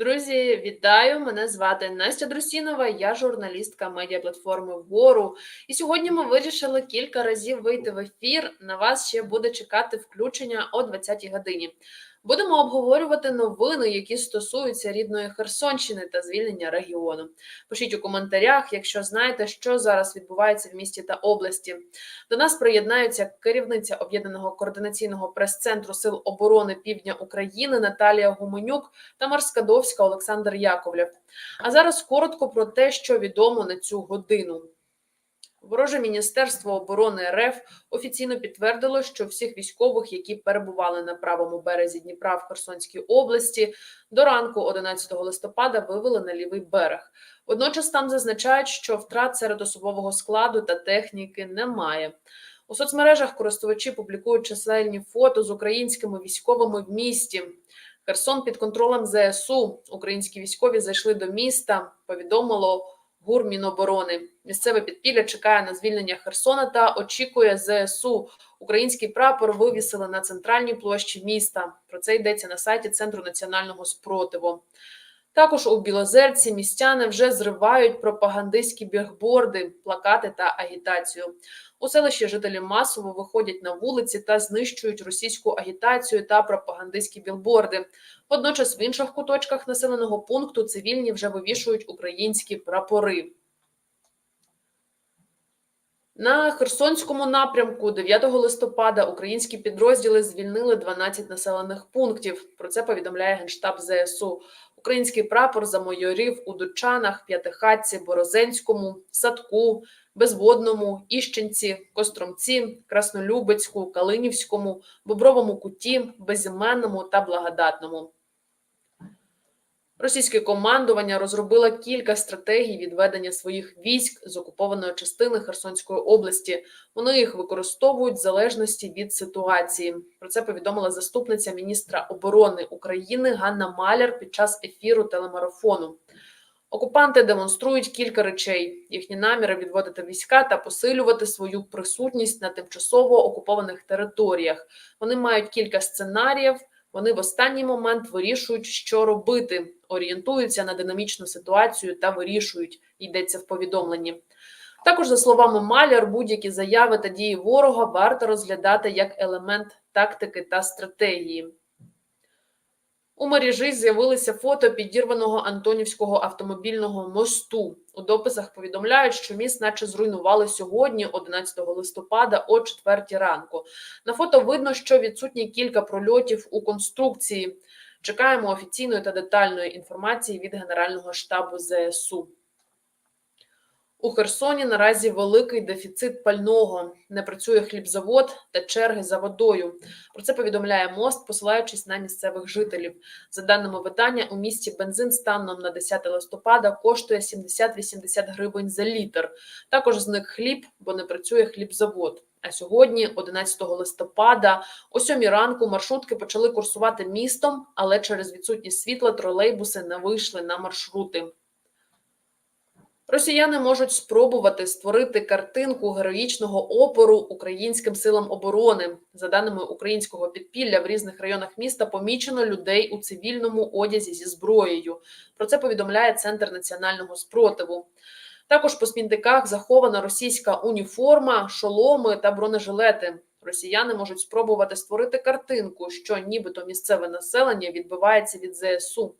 Друзі, вітаю! Мене звати Настя Друсінова, я журналістка медіаплатформи Вору. І сьогодні ми вирішили кілька разів вийти в ефір. На вас ще буде чекати включення о 20-й годині. Будемо обговорювати новини, які стосуються рідної Херсонщини та звільнення регіону. Пишіть у коментарях, якщо знаєте, що зараз відбувається в місті та області. До нас приєднаються керівниця об'єднаного координаційного прес-центру Сил оборони Півдня України Наталія Гуменюк та Марскадовська Олександр Яковлєв. А зараз коротко про те, що відомо на цю годину. Вороже міністерство оборони РФ офіційно підтвердило, що всіх військових, які перебували на правому березі Дніпра в Херсонській області, до ранку 11 листопада вивели на лівий берег. Водночас там зазначають, що втрат серед особового складу та техніки немає. У соцмережах користувачі публікують чисельні фото з українськими військовими в місті. Херсон під контролем ЗСУ. Українські військові зайшли до міста. Повідомило ГУР Міноборони. Місцеве підпілля чекає на звільнення Херсона та очікує ЗСУ. Український прапор вивісили на центральній площі міста. Про це йдеться на сайті Центру національного спротиву. Також у Білозерці містяни вже зривають пропагандистські бігборди, плакати та агітацію. У селищі жителі масово виходять на вулиці та знищують російську агітацію та пропагандистські білборди. Водночас в інших куточках населеного пункту цивільні вже вивішують українські прапори. На Херсонському напрямку 9 листопада українські підрозділи звільнили 12 населених пунктів. Про це повідомляє генштаб ЗСУ. Український прапор замайорів у Дучанах, П'ятихатці, Борозенському, Садку, Безводному, Іщенці, Костромці, Краснолюбецьку, Калинівському, Бобровому куті, Безіменному та Благодатному. Російське командування розробило кілька стратегій відведення своїх військ з окупованої частини Херсонської області. Вони їх використовують в залежності від ситуації. Про це повідомила заступниця міністра оборони України Ганна Маляр під час ефіру телемарафону. Окупанти демонструють кілька речей: їхні наміри відводити війська та посилювати свою присутність на тимчасово окупованих територіях. Вони мають кілька сценаріїв. Вони в останній момент вирішують, що робити, орієнтуються на динамічну ситуацію та вирішують, йдеться в повідомленні. Також, за словами Маляр, будь-які заяви та дії ворога варто розглядати як елемент тактики та стратегії. У мережі з'явилися фото підірваного Антонівського автомобільного мосту. У дописах повідомляють, що міст, наче зруйнували сьогодні, 11 листопада, о 4 ранку. На фото видно, що відсутні кілька прольотів у конструкції. Чекаємо офіційної та детальної інформації від Генерального штабу ЗСУ. У Херсоні наразі великий дефіцит пального. Не працює хлібзавод та черги за водою. Про це повідомляє мост, посилаючись на місцевих жителів. За даними видання, у місті бензин станом на 10 листопада коштує 70-80 гривень за літр. Також зник хліб, бо не працює хлібзавод. А сьогодні, 11 листопада, о 7 ранку маршрутки почали курсувати містом, але через відсутність світла тролейбуси не вийшли на маршрути. Росіяни можуть спробувати створити картинку героїчного опору українським силам оборони. За даними українського підпілля, в різних районах міста помічено людей у цивільному одязі зі зброєю. Про це повідомляє Центр національного спротиву. Також по смітниках захована російська уніформа, шоломи та бронежилети. Росіяни можуть спробувати створити картинку, що нібито місцеве населення відбивається від ЗСУ.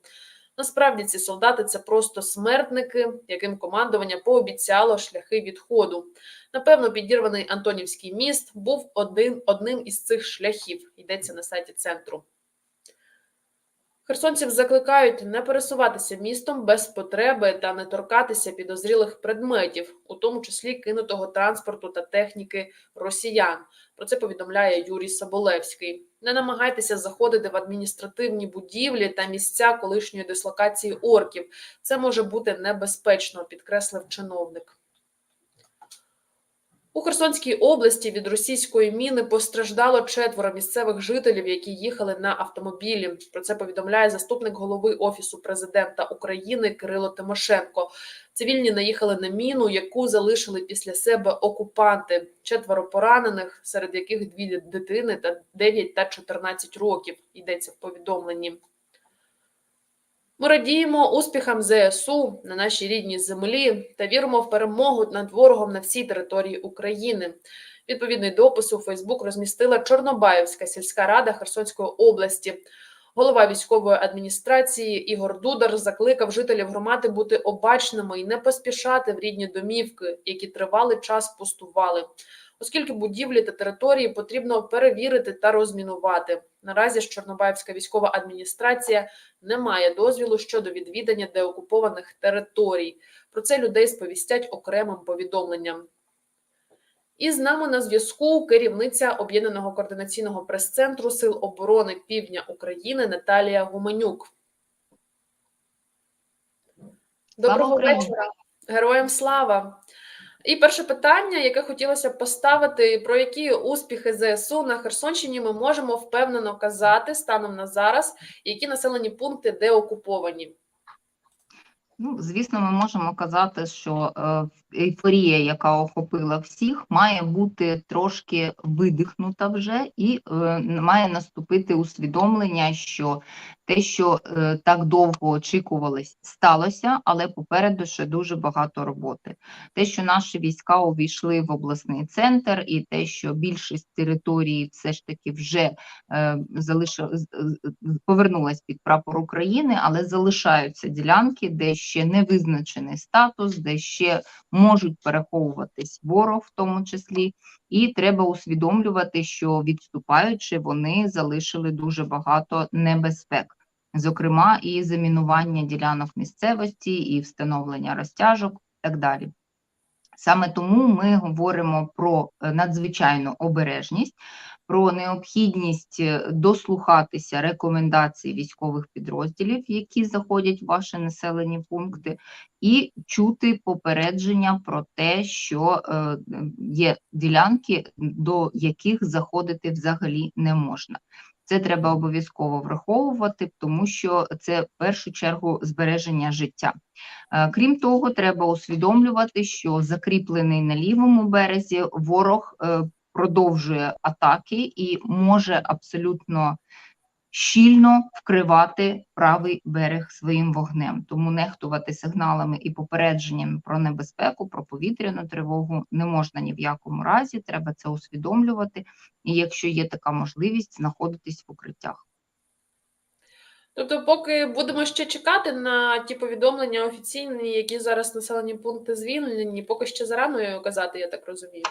Насправді ці солдати це просто смертники, яким командування пообіцяло шляхи відходу. Напевно, підірваний Антонівський міст був один одним із цих шляхів. Йдеться на сайті центру. Херсонців закликають не пересуватися містом без потреби та не торкатися підозрілих предметів, у тому числі кинутого транспорту та техніки росіян. Про це повідомляє Юрій Соболевський. Не намагайтеся заходити в адміністративні будівлі та місця колишньої дислокації орків. Це може бути небезпечно, підкреслив чиновник. У Херсонській області від російської міни постраждало четверо місцевих жителів, які їхали на автомобілі. Про це повідомляє заступник голови офісу президента України Кирило Тимошенко. Цивільні наїхали на міну, яку залишили після себе окупанти. Четверо поранених, серед яких дві дитини та 9 та 14 років. Йдеться в повідомленні. Ми радіємо успіхам ЗСУ на нашій рідній землі та віримо в перемогу над ворогом на всій території України. Відповідний допис у Фейсбук розмістила Чорнобаївська сільська рада Херсонської області. Голова військової адміністрації Ігор Дудар закликав жителів громади бути обачними і не поспішати в рідні домівки, які тривалий час пустували, оскільки будівлі та території потрібно перевірити та розмінувати. Наразі ж Чорнобаївська військова адміністрація не має дозвілу щодо відвідання деокупованих територій. Про це людей сповістять окремим повідомленням. І з нами на зв'язку керівниця об'єднаного координаційного прес-центру Сил оборони Півдня України Наталія Гуменюк. Доброго вечора, героям слава! І перше питання, яке хотілося б поставити, про які успіхи ЗСУ на Херсонщині ми можемо впевнено казати станом на зараз, які населені пункти де окуповані. Ну, звісно, ми можемо казати, що е, ейфорія, яка охопила всіх, має бути трошки видихнута вже, і е, має наступити усвідомлення, що те, що е, так довго очікувалось, сталося, але попереду ще дуже багато роботи. Те, що наші війська увійшли в обласний центр, і те, що більшість території все ж таки вже е, залишила повернулась під прапор України, але залишаються ділянки, де ще не визначений статус, де ще можуть переховуватись ворог, в тому числі, і треба усвідомлювати, що відступаючи, вони залишили дуже багато небезпек. Зокрема, і замінування ділянок місцевості, і встановлення розтяжок, і так далі. Саме тому ми говоримо про е, надзвичайну обережність, про необхідність е, дослухатися рекомендацій військових підрозділів, які заходять в ваші населені пункти, і чути попередження про те, що е, є ділянки, до яких заходити взагалі не можна. Це треба обов'язково враховувати, тому що це в першу чергу збереження життя. Е, Крім того, треба усвідомлювати, що закріплений на лівому березі ворог е, продовжує атаки і може абсолютно щільно вкривати правий берег своїм вогнем. Тому нехтувати сигналами і попередженнями про небезпеку, про повітряну тривогу не можна ні в якому разі. Треба це усвідомлювати. І якщо є така можливість, знаходитись в укриттях. Тобто, поки будемо ще чекати на ті повідомлення офіційні, які зараз населені пункти звільнені, поки ще зарано казати, я так розумію.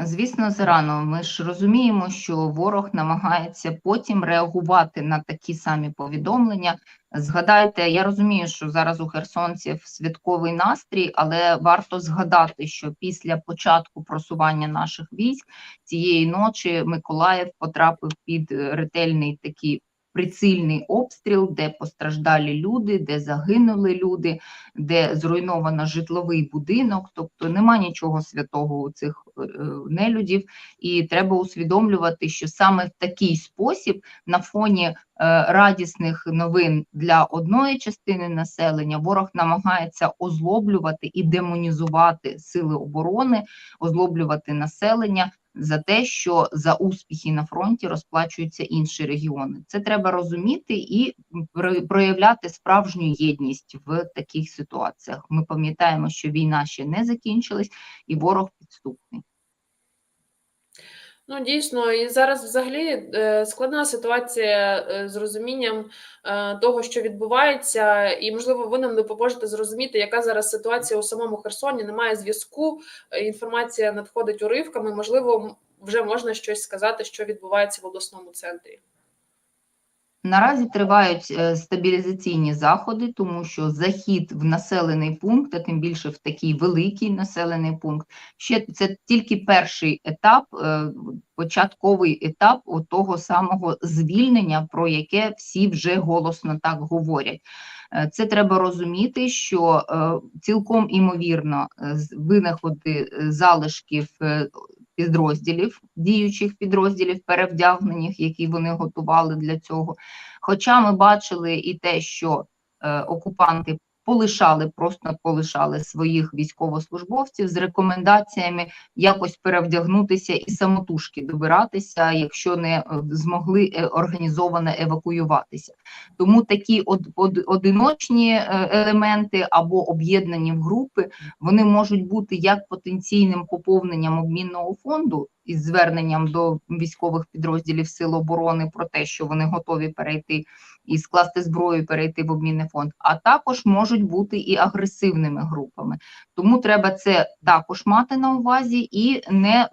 Звісно, зарано. Ми ж розуміємо, що ворог намагається потім реагувати на такі самі повідомлення. Згадайте, я розумію, що зараз у херсонців святковий настрій, але варто згадати, що після початку просування наших військ цієї ночі Миколаїв потрапив під ретельний такий прицільний обстріл, де постраждалі люди, де загинули люди, де зруйновано житловий будинок. Тобто нема нічого святого у цих е, нелюдів, і треба усвідомлювати, що саме в такий спосіб на фоні е, радісних новин для одної частини населення ворог намагається озлоблювати і демонізувати сили оборони, озлоблювати населення за те, що за успіхи на фронті розплачуються інші регіони. Це треба розуміти і проявляти справжню єдність в таких ситуаціях. Ми пам'ятаємо, що війна ще не закінчилась, і ворог підступний. Ну, дійсно, і зараз взагалі е, складна ситуація е, з розумінням е, того, що відбувається, і можливо, ви нам допоможете зрозуміти, яка зараз ситуація у самому Херсоні. Немає зв'язку. Інформація надходить уривками. Можливо, вже можна щось сказати, що відбувається в обласному центрі. Наразі тривають е, стабілізаційні заходи, тому що захід в населений пункт, а тим більше в такий великий населений пункт, ще це тільки перший етап, е, початковий етап того самого звільнення, про яке всі вже голосно так говорять. Е, це треба розуміти, що цілком імовірно винаходи залишків підрозділів, діючих підрозділів, перевдягнених, які вони готували для цього. Хоча ми бачили і те, що е, окупанти полишали, просто полишали своїх військовослужбовців з рекомендаціями якось перевдягнутися і самотужки добиратися, якщо не е, змогли е, організовано евакуюватися. Тому такі од, од, одиночні е, елементи або об'єднані в групи, вони можуть бути як потенційним поповненням обмінного фонду із зверненням до військових підрозділів Сил оборони про те, що вони готові перейти і скласти зброю, перейти в обмінний фонд, а також можуть бути і агресивними групами. Тому треба це також мати на увазі і не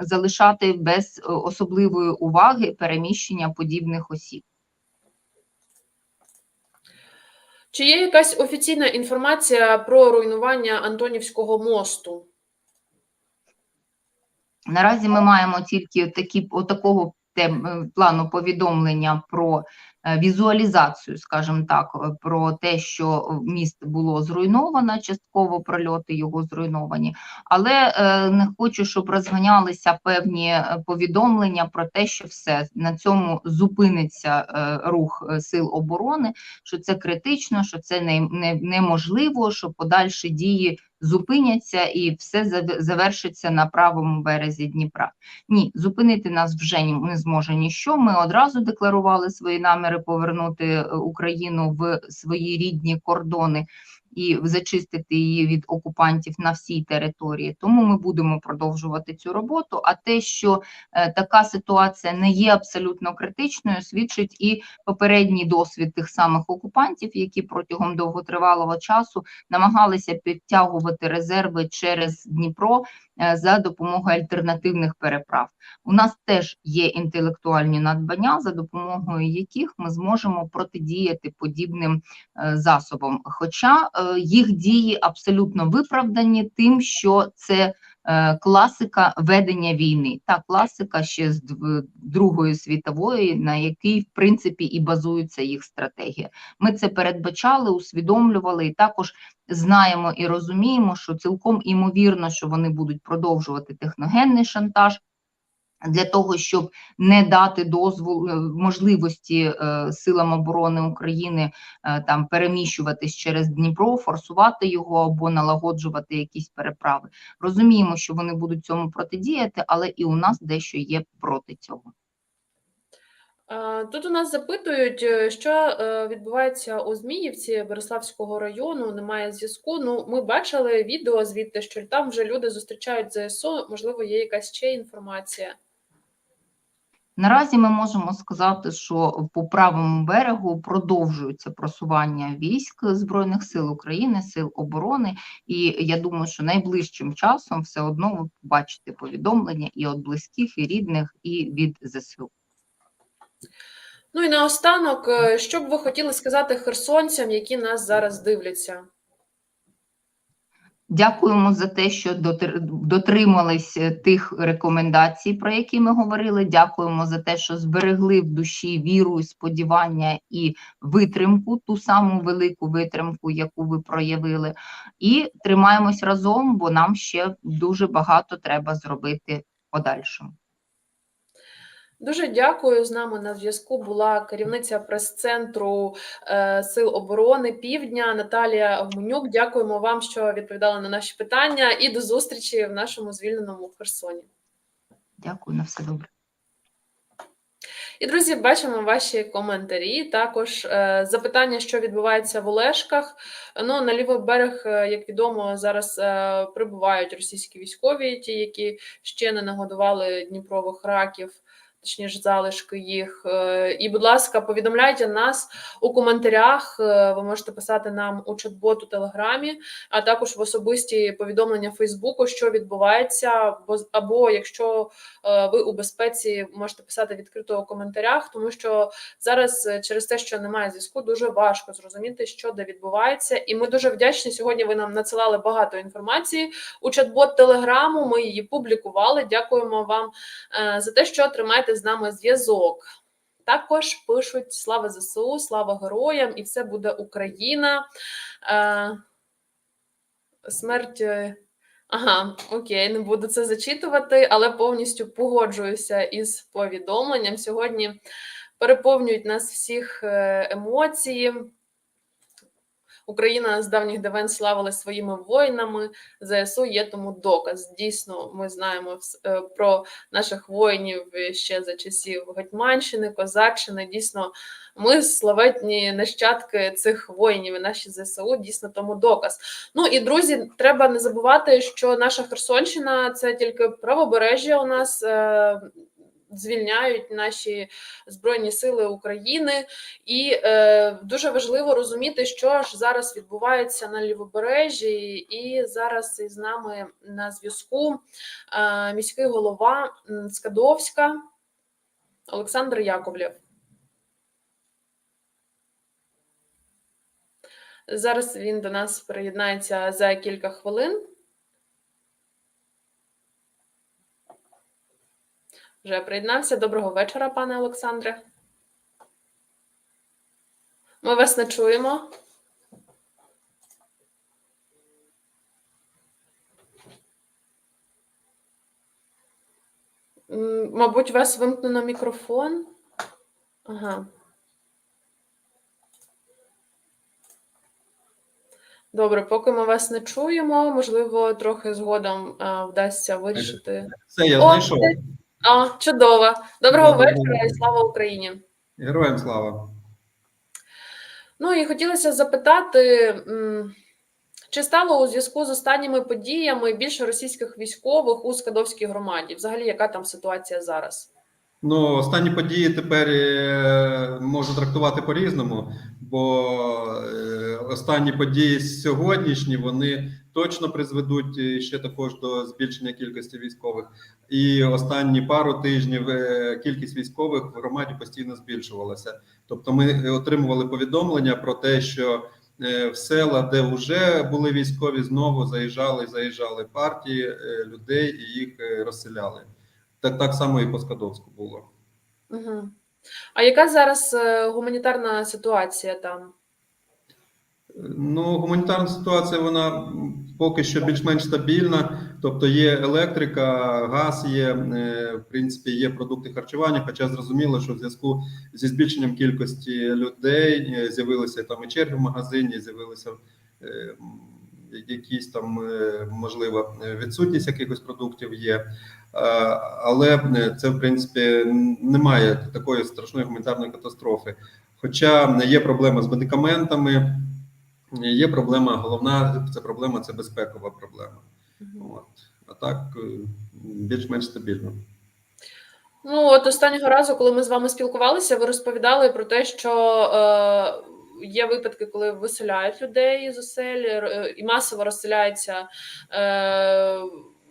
залишати без е, особливої уваги переміщення подібних осіб. Чи є якась офіційна інформація про руйнування Антонівського мосту? Наразі ми маємо тільки такі отакого тем е, плану повідомлення про візуалізацію, скажімо так, е, про те, що міст було зруйновано, частково прольоти його зруйновані, але е, не хочу, щоб розганялися певні е, повідомлення про те, що все на цьому зупиниться е, рух е, сил оборони, що це критично, що це не, не, неможливо, що подальші дії зупиняться і все завершиться на правому березі Дніпра. Ні, зупинити нас вже не зможе ніщо. Ми одразу декларували свої наміри повернути е, Україну в свої рідні кордони і зачистити її від окупантів на всій території. Тому ми будемо продовжувати цю роботу. А те, що е, така ситуація не є абсолютно критичною, свідчить і попередній досвід тих самих окупантів, які протягом довготривалого часу намагалися підтягувати резерви через Дніпро за допомогою альтернативних переправ. У нас теж є інтелектуальні надбання, за допомогою яких ми зможемо протидіяти подібним е, засобам. Хоча е, їх дії абсолютно виправдані тим, що це е, класика ведення війни, та класика ще з Другої світової, на якій в принципі і базується їх стратегія. Ми це передбачали, усвідомлювали і також знаємо і розуміємо, що цілком імовірно, що вони будуть продовжувати техногенний шантаж. Для того щоб не дати дозволу е, можливості е, силам оборони України е, там переміщуватись через Дніпро, форсувати його або налагоджувати якісь переправи. Розуміємо, що вони будуть цьому протидіяти, але і у нас дещо є проти цього. Тут у нас запитують, що відбувається у Зміївці Береславського району. Немає зв'язку. Ну, ми бачили відео звідти, що там вже люди зустрічають ЗСУ. Можливо, є якась ще інформація. Наразі ми можемо сказати, що по правому берегу продовжується просування військ Збройних сил України, сил оборони, і я думаю, що найближчим часом все одно ви побачите повідомлення і від близьких, і рідних, і від ЗСУ. Ну і наостанок, е, що б ви хотіли сказати херсонцям, які нас зараз дивляться? Дякуємо за те, що дотримались е, тих рекомендацій, про які ми говорили. Дякуємо за те, що зберегли в душі віру, сподівання і витримку, ту саму велику витримку, яку ви проявили. І тримаємось разом, бо нам ще дуже багато треба зробити подальшому. Дуже дякую. З нами на зв'язку була керівниця прес-центру е, Сил оборони Півдня Наталія Гуменюк. Дякуємо вам, що відповідали на наші питання, і до зустрічі в нашому звільненому Херсоні. Дякую на все добре. І друзі, бачимо ваші коментарі. Також е, запитання, що відбувається в Олешках. Ну на лівий берег, е, як відомо, зараз е, прибувають російські військові, ті, які ще не нагодували Дніпрових раків. Точніше, залишки їх. Е, І, будь ласка, повідомляйте нас у коментарях. Е, Ви можете писати нам у чат-бот у Телеграмі, а також в особисті повідомлення Фейсбуку, що відбувається, або, якщо е, ви у безпеці можете писати відкрито у коментарях, тому що зараз через те, що немає зв'язку, дуже важко зрозуміти, що де відбувається. І ми дуже вдячні. Сьогодні ви нам надсилали багато інформації у чат-бот Телеграму. Ми її публікували. Дякуємо вам за те, що тримаєте з нами зв'язок. Також пишуть слава ЗСУ, слава героям, і все буде Україна. Е, смерть. е, Ага, окей, не буду це зачитувати, але повністю погоджуюся із повідомленням. Сьогодні переповнюють нас всіх е, емоції. Україна з давніх давен славилась своїми воїнами. ЗСУ є тому доказ. Дійсно, ми знаємо е, про наших воїнів ще за часів Гетьманщини, Козаччини. Дійсно, ми славетні нащадки цих воїнів, і наші ЗСУ дійсно тому доказ. Ну і друзі, треба не забувати, що наша Херсонщина це тільки правобережжя у нас. Звільняють наші збройні сили України, і е, дуже важливо розуміти, що ж зараз відбувається на лівобережжі, і зараз із нами на зв'язку е, міський голова Скадовська Олександр Яковлєв. Зараз він до нас приєднається за кілька хвилин. Вже приєднався. Доброго вечора, пане Олександре. Ми вас не чуємо. Мабуть, у вас вимкнено мікрофон. Ага. Добре, поки ми вас не чуємо, можливо, трохи згодом а, вдасться вирішити. Все, я знайшов. А, чудово. Доброго Доброго вечора і слава Україні. Героям слава. Ну і хотілося запитати, чи стало у зв'язку з останніми подіями більше російських військових у Скадовській громаді? Взагалі, яка там ситуація зараз? Ну, останні події тепер е, можу трактувати по-різному, бо е, останні події сьогоднішні вони точно призведуть е, ще також до збільшення кількості військових. І останні пару тижнів кількість військових в громаді постійно збільшувалася. Тобто, ми отримували повідомлення про те, що в села, де вже були військові, знову заїжджали, заїжджали партії людей і їх розселяли. Так, так само і по Скадовську було. Угу. А яка зараз е, гуманітарна ситуація там? Ну, гуманітарна ситуація вона поки що більш-менш стабільна. Тобто є електрика, газ є, е, в принципі, є продукти харчування. Хоча зрозуміло, що в зв'язку зі збільшенням кількості людей е, з'явилися там і черги в магазині, з'явилися якісь там, е, можливо, відсутність якихось продуктів є. Е, Але е, це, в принципі, немає такої страшної гуманітарної катастрофи. Хоча є проблема з медикаментами, є проблема, головна це проблема це безпекова проблема. От. А так більш-менш стабільно. Ну, от останнього разу, коли ми з вами спілкувалися, ви розповідали про те, що е, є випадки, коли виселяють людей з осель е, і масово розселяються е,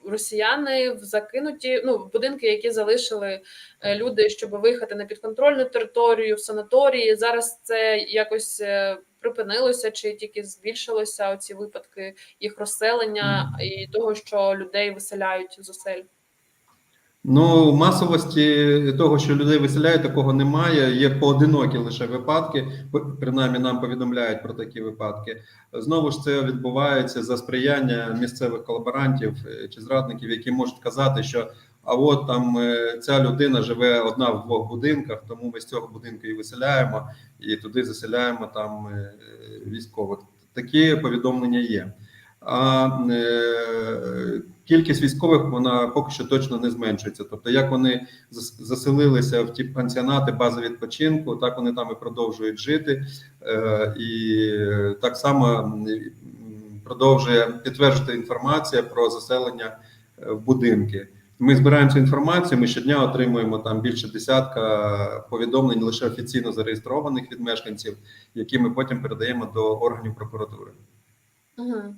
росіяни в закинуті ну, в будинки, які залишили е, люди, щоб виїхати на підконтрольну територію, в санаторії. Зараз це якось е, припинилося чи тільки збільшилося оці випадки їх розселення і того, що людей виселяють з осель. Ну, масовості того, що людей виселяють, такого немає. Є поодинокі лише випадки. Принаймні нам повідомляють про такі випадки. Знову ж це відбувається за сприяння місцевих колаборантів е, чи зрадників, які можуть казати, що а от там е, ця людина живе одна в двох будинках, тому ми з цього будинку і виселяємо, і туди заселяємо там е, військових. Такі повідомлення є. А е, кількість військових вона поки що точно не зменшується. Тобто, як вони заселилися в ті пансіонати, бази відпочинку, так вони там і продовжують жити, Е, і так само продовжує підтверджувати інформація про заселення е, в будинки. Ми збираємо цю інформацію. Ми щодня отримуємо там більше десятка повідомлень лише офіційно зареєстрованих від мешканців, які ми потім передаємо до органів прокуратури. Угу.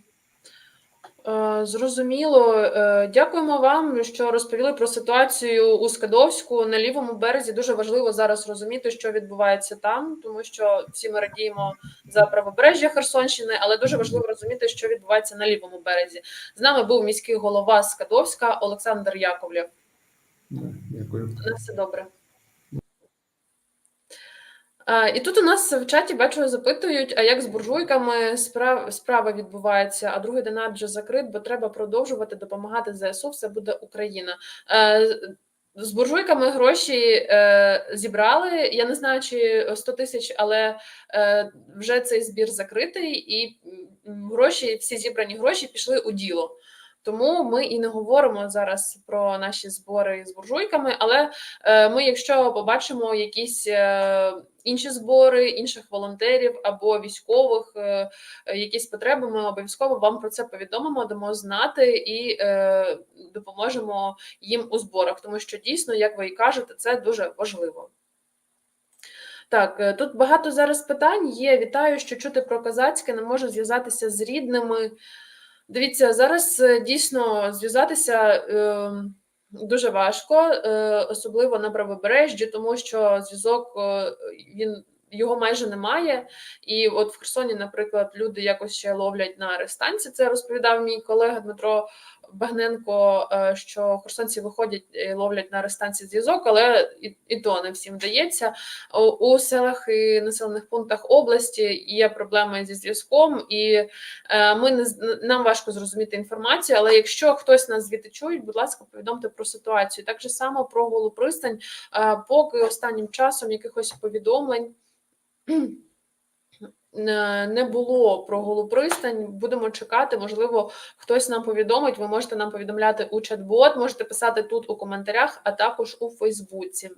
Е, Зрозуміло. Е, Дякуємо вам, що розповіли про ситуацію у Скадовську на лівому березі. Дуже важливо зараз розуміти, що відбувається там, тому що всі ми радіємо за правобережжя Херсонщини, але дуже важливо розуміти, що відбувається на лівому березі. З нами був міський голова Скадовська Олександр Яковлєв. Дякую. На все добре. І тут у нас в чаті бачу, запитують, а як з буржуйками справ, справа відбувається, а другий донат вже закрит, бо треба продовжувати допомагати ЗСУ, все буде Україна. Е, з буржуйками гроші е, зібрали. Я не знаю, чи 100 тисяч, але е, вже цей збір закритий, і гроші, всі зібрані гроші пішли у діло. Тому ми і не говоримо зараз про наші збори з буржуйками. Але е, ми, якщо побачимо якісь е, інші збори, інших волонтерів або військових, е, якісь потреби, ми обов'язково вам про це повідомимо, дамо знати і допоможемо їм у зборах, тому що дійсно, як ви і кажете, це дуже важливо. Так, тут багато зараз питань є. Вітаю, що чути про козацьке, не можу зв'язатися з рідними. Дивіться, зараз е, дійсно зв'язатися е, дуже важко, е, особливо на правобережжі, тому що зв'язок е, він. Його майже немає, і от в Херсоні, наприклад, люди якось ще ловлять на арестанці. Це розповідав мій колега Дмитро Багненко, е, що херсонці виходять і ловлять на рестанці зв'язок, але і, і то не всім вдається. У, селах і населених пунктах області є проблеми зі зв'язком, і е, ми не нам важко зрозуміти інформацію. Але якщо хтось нас звідти чує, будь ласка, повідомте про ситуацію. Так же само про голу пристань, е, поки останнім часом якихось повідомлень. Не було про голопристань. Будемо чекати. Можливо, хтось нам повідомить. Ви можете нам повідомляти у чат-бот, можете писати тут у коментарях, а також у Фейсбуці.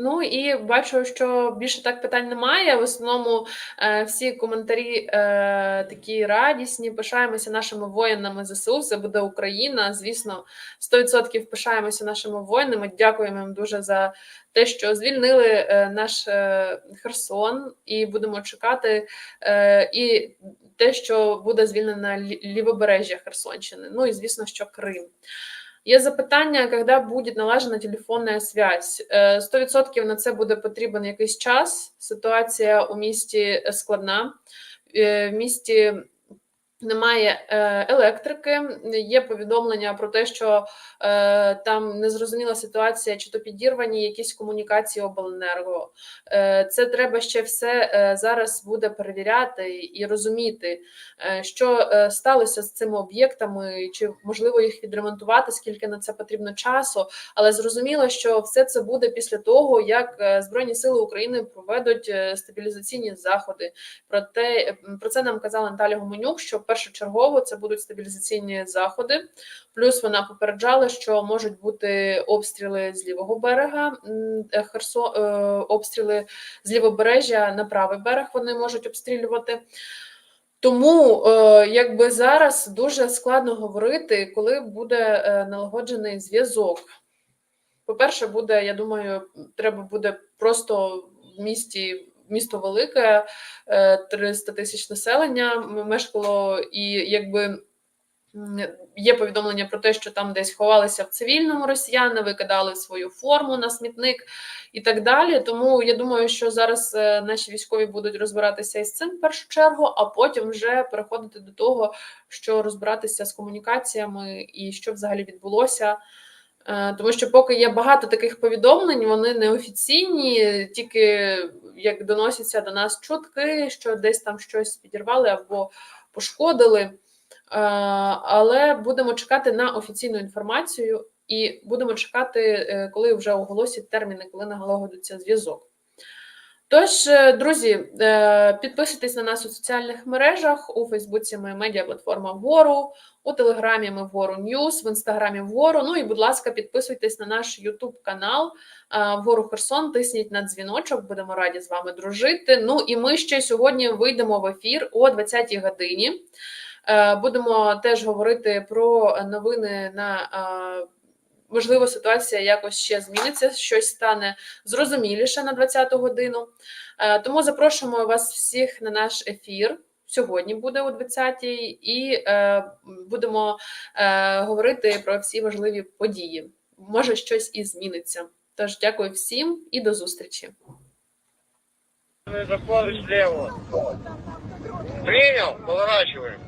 Ну і бачу, що більше так питань немає. В основному е, всі коментарі е, такі радісні. Пишаємося нашими воїнами ЗСУ. Це буде Україна. Звісно, 100% пишаємося нашими воїнами. Дякуємо їм дуже за те, що звільнили е, наш Херсон, і будемо чекати і те, що буде звільнено лі- лівобережжя Херсонщини. Ну і звісно, що Крим. Є запитання, коли буде налажена телефонна связь. Е, 100% на це буде потрібен якийсь час. Ситуація у місті складна. Е, В місті немає е, електрики. Є повідомлення про те, що е, там незрозуміла ситуація, чи то підірвані якісь комунікації обленерго. Е, Це треба ще все е, зараз буде перевіряти і розуміти, е, що е, сталося з цими об'єктами, чи можливо їх відремонтувати, скільки на це потрібно часу. Але зрозуміло, що все це буде після того, як е, Збройні Сили України проведуть стабілізаційні заходи. Про те про це нам казала Наталя Гуменюк, що першочергово це будуть стабілізаційні заходи. Плюс вона попереджала, що можуть бути обстріли з лівого берега, е, Херсо, е, обстріли з лівобережжя на правий берег вони можуть обстрілювати. Тому е, якби зараз дуже складно говорити, коли буде налагоджений зв'язок. По-перше, буде, я думаю, треба буде просто в місті. Місто велике, е, 300 тисяч населення мешкало, і якби є повідомлення про те, що там десь ховалися в цивільному росіяни, викидали свою форму на смітник і так далі. Тому я думаю, що зараз е, наші військові будуть розбиратися із цим в першу чергу, а потім вже переходити до того, що розбиратися з комунікаціями і що взагалі відбулося. Е, Тому що поки є багато таких повідомлень, вони неофіційні, тільки як доносяться до нас чутки, що десь там щось підірвали або пошкодили. Е, Але будемо чекати на офіційну інформацію і будемо чекати, е, коли вже оголосять терміни, коли налагодиться зв'язок. Тож, е, друзі, е, підписуйтесь на нас у соціальних мережах. У Фейсбуці ми медіаплатформа вгору, у Телеграмі ми вгору Ньюс, в інстаграмі вгору. Ну і, будь ласка, підписуйтесь на наш Ютуб канал е, вгору Херсон. Тисніть на дзвіночок, будемо раді з вами дружити. Ну і ми ще сьогодні вийдемо в ефір о 20-й годині. Будемо теж говорити про новини на. Можливо, ситуація якось ще зміниться, щось стане зрозуміліше на 20-ту годину. Е, Тому запрошуємо вас всіх на наш ефір. Сьогодні буде о 20-й, і е, будемо е, говорити про всі важливі події. Може, щось і зміниться. Тож дякую всім і до зустрічі. Заходишь слева. Принял, поворачиваем.